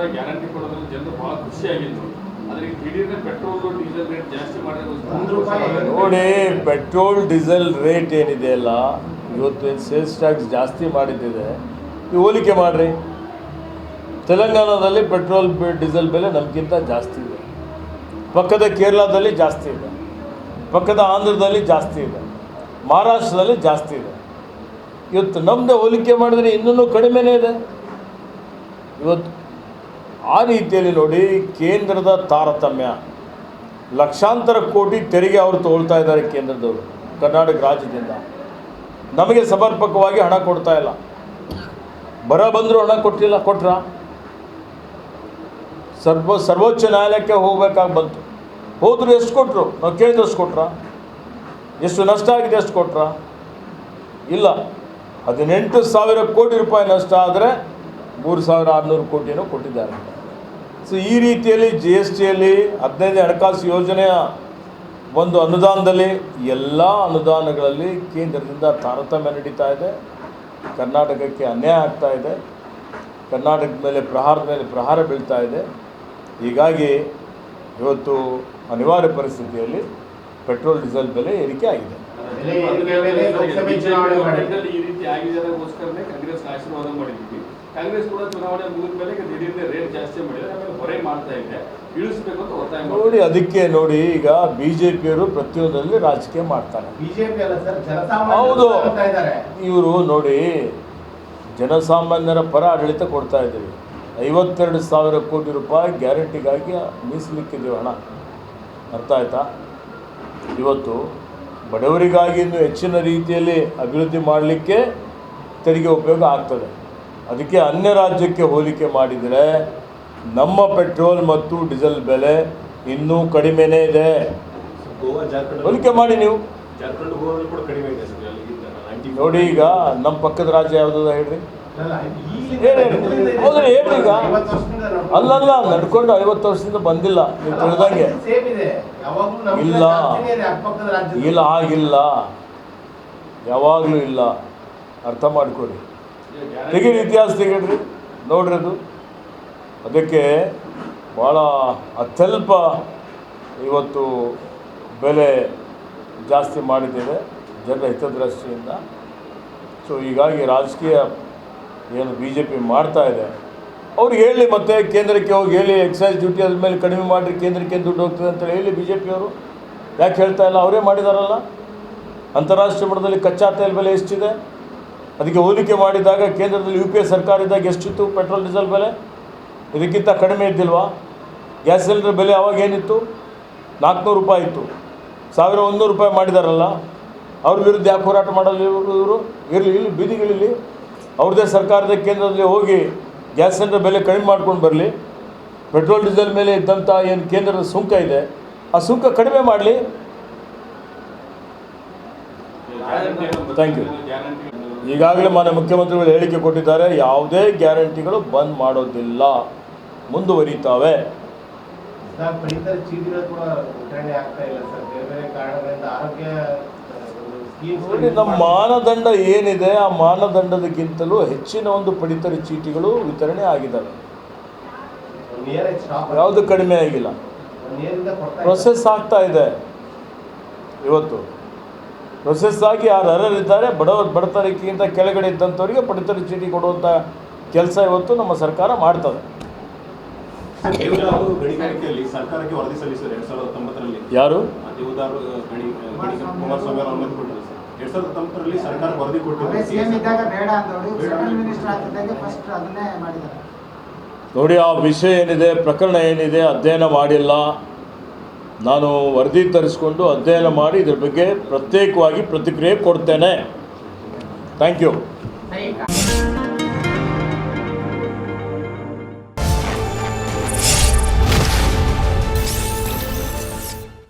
ಸರ್ಕಾರ ಗ್ಯಾರಂಟಿ ಕೊಡೋದ್ರಲ್ಲಿ ಜನರು ಬಹಳ ಖುಷಿಯಾಗಿದ್ರು ಆದ್ರೆ ಈಗ ದಿಢೀರ್ನೆ ಪೆಟ್ರೋಲ್ ಡೀಸೆಲ್ ರೇಟ್ ಜಾಸ್ತಿ ಒಂದು ರೂಪಾಯಿ ನೋಡಿ ಪೆಟ್ರೋಲ್ ಡೀಸೆಲ್ ರೇಟ್ ಏನಿದೆ ಅಲ್ಲ ಇವತ್ತು ಏನು ಸೇಲ್ಸ್ ಟ್ಯಾಕ್ಸ್ ಜಾಸ್ತಿ ಮಾಡಿದ್ದಿದೆ. ನೀವು ಹೋಲಿಕೆ ಮಾಡಿರಿ. ತೆಲಂಗಾಣದಲ್ಲಿ ಪೆಟ್ರೋಲ್ ಡೀಸೆಲ್ ಬೆಲೆ ನಮಗಿಂತ ಜಾಸ್ತಿ ಇದೆ. ಪಕ್ಕದ ಕೇರಳದಲ್ಲಿ ಜಾಸ್ತಿ ಇದೆ. ಪಕ್ಕದ ಆಂಧ್ರದಲ್ಲಿ ಜಾಸ್ತಿ ಇದೆ. ಮಹಾರಾಷ್ಟ್ರದಲ್ಲಿ ಜಾಸ್ತಿ ಇದೆ. ಇವತ್ತು ನಮ್ಮದೇ ಹೋಲಿಕೆ ಮಾಡಿದ್ರೆ ಇನ್ನೂ ಕಡಿಮೆನೇ ಇದೆ. ಇವತ್ತು ಆ ರೀತಿಯಲ್ಲಿ ನೋಡಿ ಕೇಂದ್ರದ ತಾರತಮ್ಯ. ಲಕ್ಷಾಂತರ ಕೋಟಿ ತೆರಿಗೆ ಅವರು ತಗೊಳ್ತಾ ಇದ್ದಾರೆ ಕೇಂದ್ರದವರು, ಕರ್ನಾಟಕ ರಾಜ್ಯದಿಂದ. ನಮಗೆ ಸಮರ್ಪಕವಾಗಿ ಹಣ ಕೊಡ್ತಾ ಇಲ್ಲ. ಬರ ಬಂದರೂ ಹಣ ಕೊಟ್ಟಿಲ್ಲ, ಕೊಟ್ರ? ಸರ್ವ, ಸರ್ವೋಚ್ಚ ನ್ಯಾಯಾಲಯಕ್ಕೆ ಹೋಗಬೇಕಾಗಿ ಬಂತು. ಹೋದರೂ ಎಷ್ಟು ಕೊಟ್ಟರು ನಾವು ಕೇಳಿದಷ್ಟು ಕೊಟ್ರ? ಎಷ್ಟು ನಷ್ಟ ಆಗಿದೆ, ಎಷ್ಟು ಕೊಟ್ರ? ಇಲ್ಲ. ಹದಿನೆಂಟು ಸಾವಿರ ಕೋಟಿ ರೂಪಾಯಿ ನಷ್ಟ ಆದರೆ ಮೂರು ಸಾವಿರ ಆರುನೂರು ಕೋಟಿನೂ ಕೊಟ್ಟಿದ್ದಾರೆ. ಸೊ ಈ ರೀತಿಯಲ್ಲಿ ಜಿ ಎಸ್ ಟಿಯಲ್ಲಿ ಹದಿನೈದನೇ ಹಣಕಾಸು ಯೋಜನೆಯ ಒಂದು ಅನುದಾನದಲ್ಲಿ ಎಲ್ಲ ಅನುದಾನಗಳಲ್ಲಿ ಕೇಂದ್ರದಿಂದ ತಾರತಮ್ಯ ನಡೀತಾ ಇದೆ. ಕರ್ನಾಟಕಕ್ಕೆ ಅನ್ಯಾಯ ಆಗ್ತಾ ಇದೆ. ಕರ್ನಾಟಕದ ಮೇಲೆ ಪ್ರಹಾರದ ಮೇಲೆ ಪ್ರಹಾರ ಬೀಳ್ತಾ ಇದೆ. ಹೀಗಾಗಿ ಇವತ್ತು ಅನಿವಾರ್ಯ ಪರಿಸ್ಥಿತಿಯಲ್ಲಿ ಪೆಟ್ರೋಲ್, ಡೀಸೆಲ್ ಬೆಲೆ ಏರಿಕೆ ಆಗಿದೆ. ಈ ರೀತಿ ಕಾಂಗ್ರೆಸ್ ಆಶೀರ್ವಾದ ಮಾಡಿದ್ವಿ. ಕಾಂಗ್ರೆಸ್ ಕೂಡ ಚುನಾವಣೆ ಮುಗಿದ ಮೇಲೆ ದಿಢೀರ್ನೆ ರೇಟ್ ಜಾಸ್ತಿ ಮಾಡಿದ್ರೆ ಆಮೇಲೆ ಹೊರೆ ಮಾಡ್ತಾ ಇದೆ. ಇಳಿಸ್ಬೇಕು ಅಂತ ಒತ್ತಾಯ ನೋಡಿ ಅದಕ್ಕೆ ನೋಡಿ ಈಗ ಬಿಜೆಪಿಯವರು ಜೆ ಪಿಯವರು ಪ್ರತಿಯೊಂದರಲ್ಲಿ ರಾಜಕೀಯ ಮಾಡ್ತಾರೆ. ಬಿಜೆಪಿ ಅಲ್ಲ ಸರ್ ಹೌದು. ಇವರು ನೋಡಿ ಜನಸಾಮಾನ್ಯರ ಪರ ಆಡಳಿತ ಕೊಡ್ತಾ ಇದ್ದೀವಿ. ಐವತ್ತೆರಡು ಸಾವಿರ ಕೋಟಿ ರೂಪಾಯಿ ಗ್ಯಾರಂಟಿಗಾಗಿ ಮೀಸಲಿಕ್ಕಿದ್ದೀವಿ ಹಣ. ಅರ್ಥ ಆಯ್ತಾ? ಇವತ್ತು ಬಡವರಿಗಾಗಿ ಇನ್ನು ಹೆಚ್ಚಿನ ರೀತಿಯಲ್ಲಿ ಅಭಿವೃದ್ಧಿ ಮಾಡಲಿಕ್ಕೆ ತೆರಿಗೆ ಉಪಯೋಗ ಆಗ್ತದೆ. ಅದಕ್ಕೆ ಅನ್ಯ ರಾಜ್ಯಕ್ಕೆ ಹೋಲಿಕೆ ಮಾಡಿದರೆ ನಮ್ಮ ಪೆಟ್ರೋಲ್ ಮತ್ತು ಡೀಸೆಲ್ ಬೆಲೆ ಇನ್ನೂ ಕಡಿಮೆನೇ ಇದೆ. ಹೋಲಿಕೆ ಮಾಡಿ ನೀವು. ಜಾರ್ಖಂಡ್ ಗೋವಾದಲ್ಲಿ ಕೂಡ ಕಡಿಮೆ ಇದೆ ಸರ್ ಅಲ್ಲಿಗಿಂತ 90 ನೋಡಿ ಈಗ ನಮ್ಮ ಪಕ್ಕದ ರಾಜ್ಯ ಯಾವುದದ ಹೇಳ್ರಿ? ಹೇಳಿ? ಹೇಳ್ರಿ? ಈಗ. ಅಲ್ಲಲ್ಲ ನಡ್ಕೊಂಡು ಐವತ್ತು ವರ್ಷದಿಂದ ಬಂದಿಲ್ಲ ನೀವು ತಿಳಿದಂಗೆ. ಇಲ್ಲ. ಇಲ್ಲ ಆಗಿಲ್ಲ. ಯಾವಾಗಲೂ ಇಲ್ಲ. ಅರ್ಥ ಮಾಡ್ಕೊಡಿ ತೆಗೀರಿ ಇತಿಹಾಸ ತೆಗೀರಿ. ನೋಡ್ರಿ ಅದು. ಅದಕ್ಕೆ ಭಾಳ ಅತ್ಯಲ್ಪ ಇವತ್ತು ಬೆಲೆ ಜಾಸ್ತಿ ಮಾಡಿದ್ದೇವೆ ಜನರ ಹಿತದೃಷ್ಟಿಯಿಂದ. ಸೊ ಹೀಗಾಗಿ ರಾಜಕೀಯ ಏನು ಬಿ ಜೆ ಪಿ ಮಾಡ್ತಾ ಇದೆ. ಅವ್ರಿಗೆ ಹೇಳಿ ಮತ್ತೆ ಕೇಂದ್ರಕ್ಕೆ ಹೋಗಿ ಹೇಳಿ ಎಕ್ಸೈಸ್ ಡ್ಯೂಟಿ ಅದ್ರ ಮೇಲೆ ಕಡಿಮೆ ಮಾಡಿರಿ, ಕೇಂದ್ರಕ್ಕೆ ದುಡ್ಡು ಹೋಗ್ತದೆ ಅಂತ ಹೇಳಿ ಬಿ ಜೆ ಪಿಯವರು ಯಾಕೆ ಹೇಳ್ತಾ ಇಲ್ಲ? ಅವರೇ ಮಾಡಿದಾರಲ್ಲ. ಅಂತಾರಾಷ್ಟ್ರೀಯ ಮಟ್ಟದಲ್ಲಿ ಕಚ್ಚಾ ತೈಲ ಬೆಲೆ ಎಷ್ಟಿದೆ? ಅದಕ್ಕೆ ಹೋಲಿಕೆ ಮಾಡಿದಾಗ ಕೇಂದ್ರದಲ್ಲಿ ಯು ಪಿ ಎ ಸರ್ಕಾರ ಇದ್ದಾಗ ಎಷ್ಟಿತ್ತು? ಪೆಟ್ರೋಲ್ ಡೀಸೆಲ್ ಬೆಲೆ? ಇದಕ್ಕಿಂತ ಕಡಿಮೆ ಇದ್ದಿಲ್ವಾ? ಗ್ಯಾಸ್ ಸಿಲಿಂಡರ್ ಬೆಲೆ ಅವಾಗ ಏನಿತ್ತು? ನಾಲ್ಕುನೂರು ರೂಪಾಯಿ ಇತ್ತು. ಸಾವಿರ ಒಂದೂರು ರೂಪಾಯಿ ಮಾಡಿದಾರಲ್ಲ ಅವ್ರ ವಿರುದ್ಧ ಯಾಕೆ ಹೋರಾಟ ಮಾಡಲ್ಲ ಇವರು? ಇವರು ಇರಲಿ ಇಲ್ಲಿ ಬೀದಿಗಳಿರಲಿ ಅವ್ರದ್ದೇ ಸರ್ಕಾರದ ಕೇಂದ್ರದಲ್ಲಿ ಹೋಗಿ ಗ್ಯಾಸ್ ಸಿಲಿಂಡರ್ ಬೆಲೆ ಕಡಿಮೆ ಮಾಡ್ಕೊಂಡು ಬರಲಿ. ಪೆಟ್ರೋಲ್ ಡೀಸೆಲ್ ಮೇಲೆ ಇದ್ದಂಥ ಏನು ಕೇಂದ್ರದ ಸುಂಕ ಇದೆ ಆ ಸುಂಕ ಕಡಿಮೆ ಮಾಡಲಿ. Thank you. ಈಗಾಗಲೇ ಮಾನ್ಯ ಮುಖ್ಯಮಂತ್ರಿಗಳು ಹೇಳಿಕೆ ಕೊಟ್ಟಿದ್ದಾರೆ ಯಾವುದೇ ಗ್ಯಾರಂಟಿಗಳು ಬಂದ್ ಮಾಡೋದಿಲ್ಲ ಮುಂದುವರಿತಾವೆ. ನೋಡಿ ನಮ್ಮ ಮಾನದಂಡ ಏನಿದೆ ಆ ಮಾನದಂಡದಕ್ಕಿಂತಲೂ ಹೆಚ್ಚಿನ ಒಂದು ಪಡಿತರ ಚೀಟಿಗಳು ವಿತರಣೆ ಆಗಿದ್ದಾವೆ. ಯಾವುದು ಕಡಿಮೆ ಆಗಿಲ್ಲ. ಪ್ರೊಸೆಸ್ ಆಗ್ತಾ ಇದೆ. ಇವತ್ತು. ಪ್ರೊಸೆಸ್ ಆಗಿ ಯಾರು ಅರ್ಹರಿದ್ದಾರೆ ಬಡವರು ಬಡತನಕ್ಕಿಂತ ಕೆಳಗಡೆ ಇದ್ದಂಥವರಿಗೆ ಪಡಿತರ ಚೀಟಿ ಕೊಡುವಂಥ ಕೆಲಸ ಇವತ್ತು ನಮ್ಮ ಸರ್ಕಾರ ಮಾಡ್ತದೆ. ಯಾರು? ನೋಡಿ ಆ ವಿಷಯ ಏನಿದೆ ಪ್ರಕರಣ ಏನಿದೆ ಅಧ್ಯಯನ ಮಾಡಿಲ್ಲ. ನಾನು ವರದಿ ತರಿಸ್ಕೊಂಡು ಅಧ್ಯಯನ ಮಾಡಿ ಇದ್ರ ಬಗ್ಗೆ ಪ್ರತ್ಯೇಕವಾಗಿ ಪ್ರತಿಕ್ರಿಯೆ ಕೊಡ್ತೇನೆ. Thank you